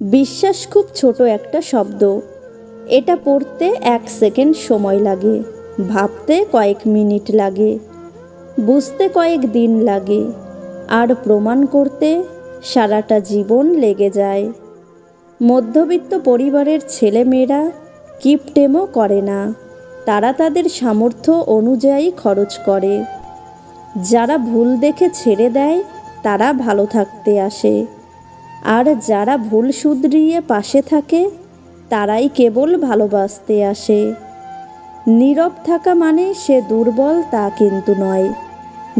বিশ্বাস খুব ছোট একটা শব্দ। এটা পড়তে এক সেকেন্ড সময় লাগে, ভাবতে কয়েক মিনিট লাগে, বুঝতে কয়েক দিন লাগে, আর প্রমাণ করতে সারাটা জীবন লেগে যায়। মধ্যবিত্ত পরিবারের ছেলেমেয়েরা কিপটেমও করে না, তারা তাদের সামর্থ্য অনুযায়ী খরচ করে। যারা ভুল দেখে ছেড়ে দেয়, তারা ভালো থাকতে আসে। আর যারা ভুল শুধরিয়ে পাশে থাকে, তারাই কেবল ভালোবাসতে আসে। নীরব থাকা মানে সে দুর্বল তা কিন্তু নয়।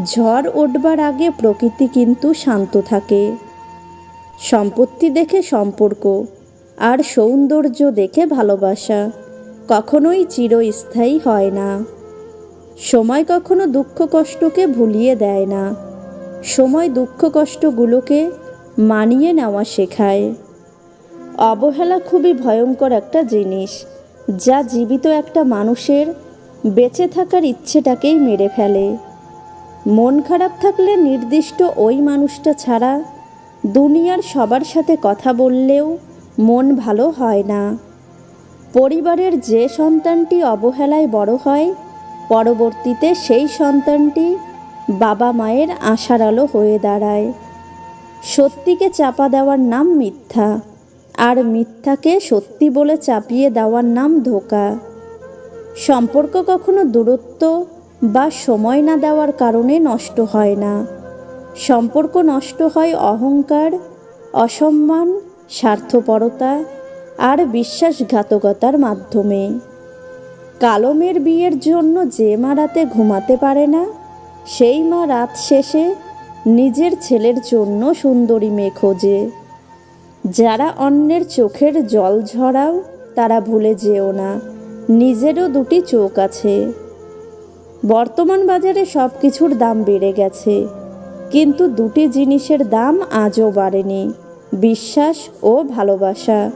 ঝড় উঠবার আগে প্রকৃতি কিন্তু শান্ত থাকে। সম্পত্তি দেখে সম্পর্ক, আর সৌন্দর্য দেখে ভালোবাসা কখনোই চিরস্থায়ী হয় না। সময় কখনো দুঃখ কষ্টকে ভুলিয়ে দেয় না। সময় দুঃখ কষ্টগুলোকে মানিয়ে নেওয়া শেখায়। অবহেলা খুবই ভয়ঙ্কর একটা জিনিস, যা জীবিত একটা মানুষের বেঁচে থাকার ইচ্ছেটাকেই মেরে ফেলে। মন খারাপ থাকলে নির্দিষ্ট ওই মানুষটা ছাড়া দুনিয়ার সবার সাথে কথা বললেও মন ভালো হয় না। পরিবারের যে সন্তানটি অবহেলায় বড় হয়, পরবর্তীতে সেই সন্তানটি বাবা মায়ের আশার আলো হয়ে দাঁড়ায়। সত্যিকে চাপা দেওয়ার নাম মিথ্যা, আর মিথ্যাকে সত্যি বলে চাপিয়ে দেওয়ার নাম ধোকা। সম্পর্ক কখনো দূরত্ব বা সময় না দেওয়ার কারণে নষ্ট হয় না। সম্পর্ক নষ্ট হয় অহংকার, অসম্মান, স্বার্থপরতা আর বিশ্বাসঘাতকতার মাধ্যমে। কালমের বিয়ের জন্য যে মা রাতে ঘুমাতে পারে না, সেই মা রাত শেষে নিজের ছেলের জন্য সুন্দরী মেয়ে খোঁজে। যারা অন্যের চোখের জল ঝরাও, তারা ভুলে যেও না, নিজেরও দুটি চোখ আছে। বর্তমান বাজারে সব কিছুর দাম বেড়ে গেছে, কিন্তু দুটি জিনিসের দাম আজও বাড়েনি, বিশ্বাস ও ভালোবাসা।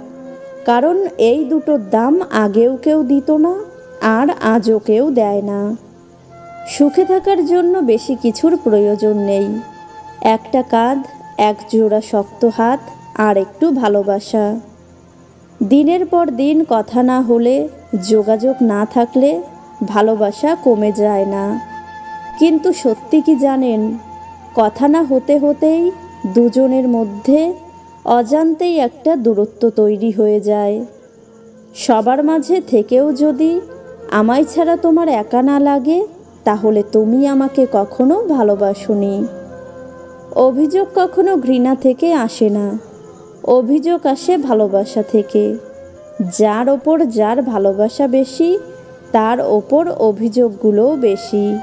কারণ এই দুটোর দাম আগেও কেউ দিত না, আর আজও কেউ দেয় না। সুখে থাকার জন্য বেশি কিছুর প্রয়োজন নেই। একটা কাঁধ, এক জোড়া শক্ত হাত, আর একটু ভালোবাসা। দিনের পর দিন কথা না হলে, যোগাযোগ না থাকলে ভালোবাসা কমে যায় না। কিন্তু সত্যি কি জানেন, কথা না হতে হতেই দুজনের মধ্যে অজান্তেই একটা দূরত্ব তৈরি হয়ে যায়। সবার মাঝে থেকেও যদি আমায় ছাড়া তোমার একা না লাগে, তাহলে তুমি আমাকে কখনো ভালোবাসোনি। অভিযোগ কখনো ঘৃণা থেকে আসে না। অভিযোগ আসে ভালোবাসা থেকে। যার ওপর যার ভালোবাসা বেশি, তার ওপর অভিযোগগুলোও বেশি।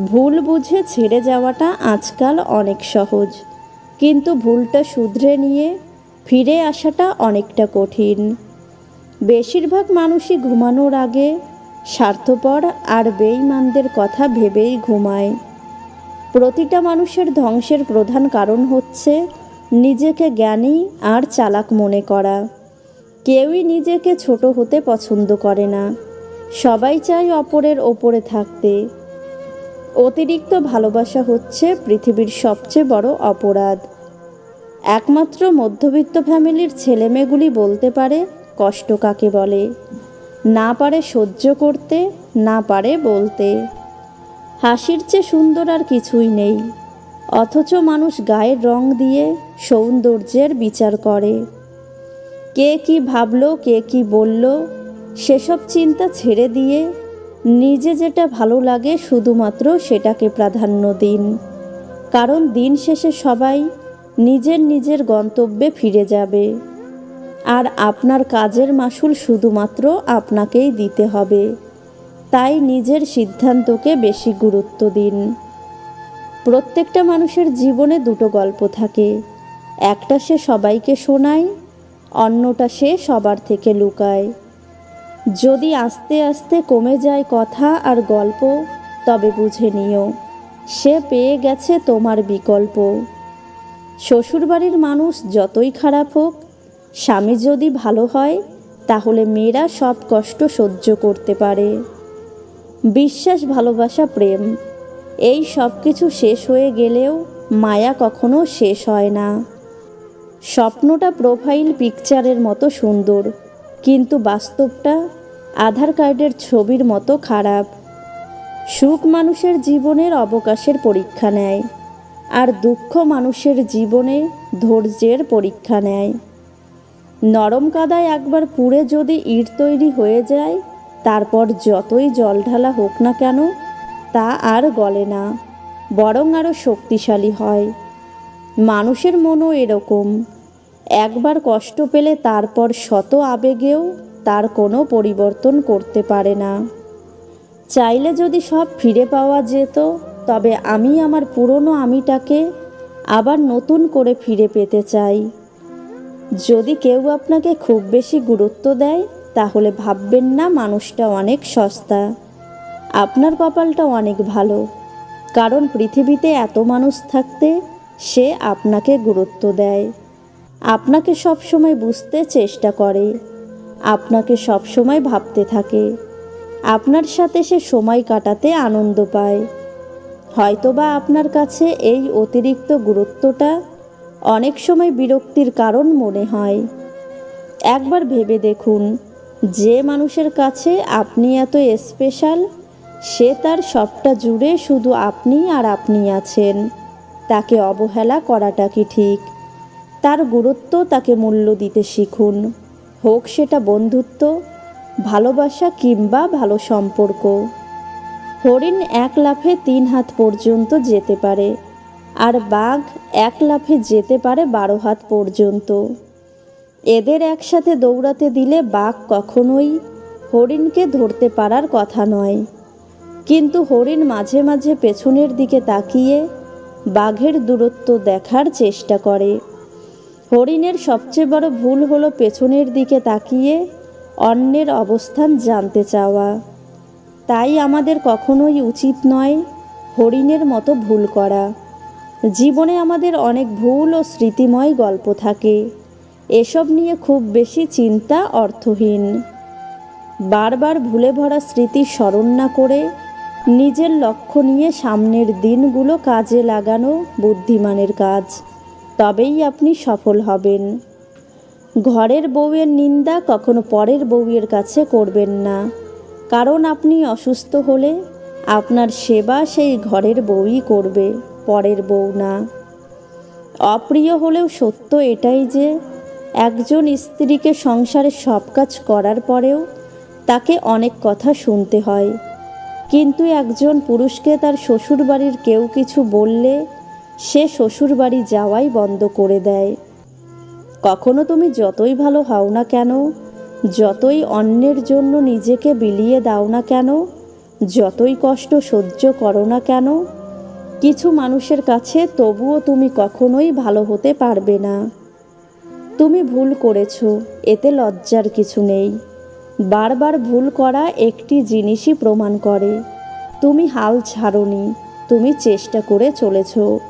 ভুল বুঝে ছেড়ে যাওয়াটা আজকাল অনেক সহজ। কিন্তু ভুলটা শুধরে নিয়ে ফিরে আসাটা অনেকটা কঠিন। বেশিরভাগ মানুষই ঘুমানোর আগে স্বার্থপর আর বেইমানদের কথা ভেবেই ঘুমায়। প্রতিটা মানুষের ধ্বংসের প্রধান কারণ হচ্ছে নিজেকে জ্ঞানী আর চালাক মনে করা। কেউই নিজেকে ছোট হতে পছন্দ করে না। সবাই চায় অপরের ওপরে থাকতে। অতিরিক্ত ভালোবাসা হচ্ছে পৃথিবীর সবচেয়ে বড় অপরাধ। একমাত্র মধ্যবিত্ত ফ্যামিলির ছেলেমেয়েগুলি বলতে পারে, কষ্ট কাকে বলে? না পারে সহ্য করতে, না পারে বলতে। হাসির চেয়ে সুন্দর আর কিছুই নেই। অথচ মানুষ গায়ের রং দিয়ে সৌন্দর্যের বিচার করে। কে কি ভাবলো, কে কি বলল, সেসব চিন্তা ছেড়ে দিয়ে নিজে যেটা ভালো লাগে শুধুমাত্র সেটাকে প্রাধান্য দিন। কারণ দিন শেষে সবাই নিজের নিজের গন্তব্যে ফিরে যাবে। আর আপনার কাজের মাসুল শুধুমাত্র আপনাকেই দিতে হবে। তাই নিজের সিদ্ধান্তকে বেশি গুরুত্ব দিন। প্রত্যেকটা মানুষের জীবনে দুটো গল্প থাকে। একটা সে সবাইকে শোনায়, অন্যটা সে সবার থেকে লুকায়। যদি আস্তে আস্তে কমে যায় কথা আর গল্প, তবে বুঝে নিও, সে পেয়ে গেছে তোমার বিকল্প। শ্বশুরবাড়ির মানুষ যতই খারাপ হোক, স্বামী যদি ভালো হয়, তাহলে মেয়েরা সব কষ্ট সহ্য করতে পারে। বিশ্বাস, ভালোবাসা, প্রেম, এই সব কিছু শেষ হয়ে গেলেও মায়া কখনো শেষ হয় না। স্বপ্নটা প্রোফাইল পিকচারের মতো সুন্দর, কিন্তু বাস্তবটা আধার কার্ডের ছবির মতো খারাপ। সুখ মানুষের জীবনের অবকাশের পরীক্ষা নেয়, আর দুঃখ মানুষের জীবনে ধৈর্যের পরীক্ষা নেয়। নরম কাদায় একবার পুড়ে যদি ইট তৈরি হয়ে যায় তারপর যতই জল ঢালা হোক না কেন, তা আর গলে না, বরং আরও শক্তিশালী হয়। মানুষের মনও এরকম। একবার কষ্ট পেলে তারপর শত আবেগেও তার কোনো পরিবর্তন করতে পারে না। চাইলে যদি সব ফিরে পাওয়া যেত, তবে আমি আমার পুরনো আমিটাকে আবার নতুন করে ফিরে পেতে চাই। যদি কেউ আপনাকে খুব বেশি গুরুত্ব দেয় তাহলে ভাববেন না মানুষটা অনেক সস্তা। আপনার কপালটা অনেক ভালো। কারণ পৃথিবীতে এত মানুষ থাকতে সে আপনাকে গুরুত্ব দেয়। আপনাকে সবসময় বুঝতে চেষ্টা করে। আপনাকে সবসময় ভাবতে থাকে। আপনার সাথে সে সময় কাটাতে আনন্দ পায়। হয়তোবা আপনার কাছে এই অতিরিক্ত গুরুত্বটা অনেক সময় বিরক্তির কারণ মনে হয়। একবার ভেবে দেখুন যে মানুষের কাছে আপনি এত স্পেশাল সে তার সবটা জুড়ে শুধু আপনি আর আপনি আছেন। তাকে অবহেলা করাটা কি ঠিক? তার গুরুত্ব তাকে মূল্য দিতে শিখুন। হোক সেটা বন্ধুত্ব, ভালোবাসা কিংবা ভালো সম্পর্ক। হরিণ এক লাফে তিন হাত পর্যন্ত যেতে পারে, আর বাঘ এক লাফে যেতে পারে বারো হাত পর্যন্ত। এদের একসাথে দৌড়াতে দিলে বাঘ কখনোই হরিণকে ধরতে পারার কথা নয়। কিন্তু হরিণ মাঝে মাঝে পেছনের দিকে তাকিয়ে বাঘের দূরত্ব দেখার চেষ্টা করে। হরিণের সবচেয়ে বড় ভুল হলো পেছনের দিকে তাকিয়ে অন্যের অবস্থান জানতে চাওয়া। তাই আমাদের কখনোই উচিত নয় হরিণের মতো ভুল করা। জীবনে আমাদের অনেক ভুল ও স্মৃতিময় গল্প থাকে। এসব নিয়ে খুব বেশি চিন্তা অর্থহীন। বারবার ভুলে ভরা স্মৃতি স্মরণ না করে নিজের লক্ষ্য নিয়ে সামনের দিনগুলো কাজে লাগানো বুদ্ধিমানের কাজ, তবেই আপনি সফল হবেন। ঘরের বউয়ের নিন্দা কখনো পরের বউয়ের কাছে করবেন না, কারণ আপনি অসুস্থ হলে আপনার সেবা সেই ঘরের বউই করবে, পরের বউ না। অপ্রিয় হলেও সত্য এটাই যে একজন স্ত্রীকে সংসারে সব কাজ করার পরেও তাকে অনেক কথা শুনতে হয়। কিন্তু একজন পুরুষকে তার শ্বশুরবাড়ির কেউ কিছু বললে সে শ্বশুরবাড়ি যাওয়াই বন্ধ করে দেয়। কখনো তুমি যতই ভালো হও না কেন, যতই অন্যের জন্য নিজেকে বিলিয়ে দাও না কেন, যতই কষ্ট সহ্য করো না কেন, কিছু মানুষের কাছে তবুও তুমি কখনোই ভালো হতে পারবে না। তুমি ভুল করেছ, এতে লজ্জার কিছু নেই। বারবার ভুল করা একটি জিনিসই প্রমাণ করে। তুমি হাল ছাড়নি, তুমি চেষ্টা করে চলেছো।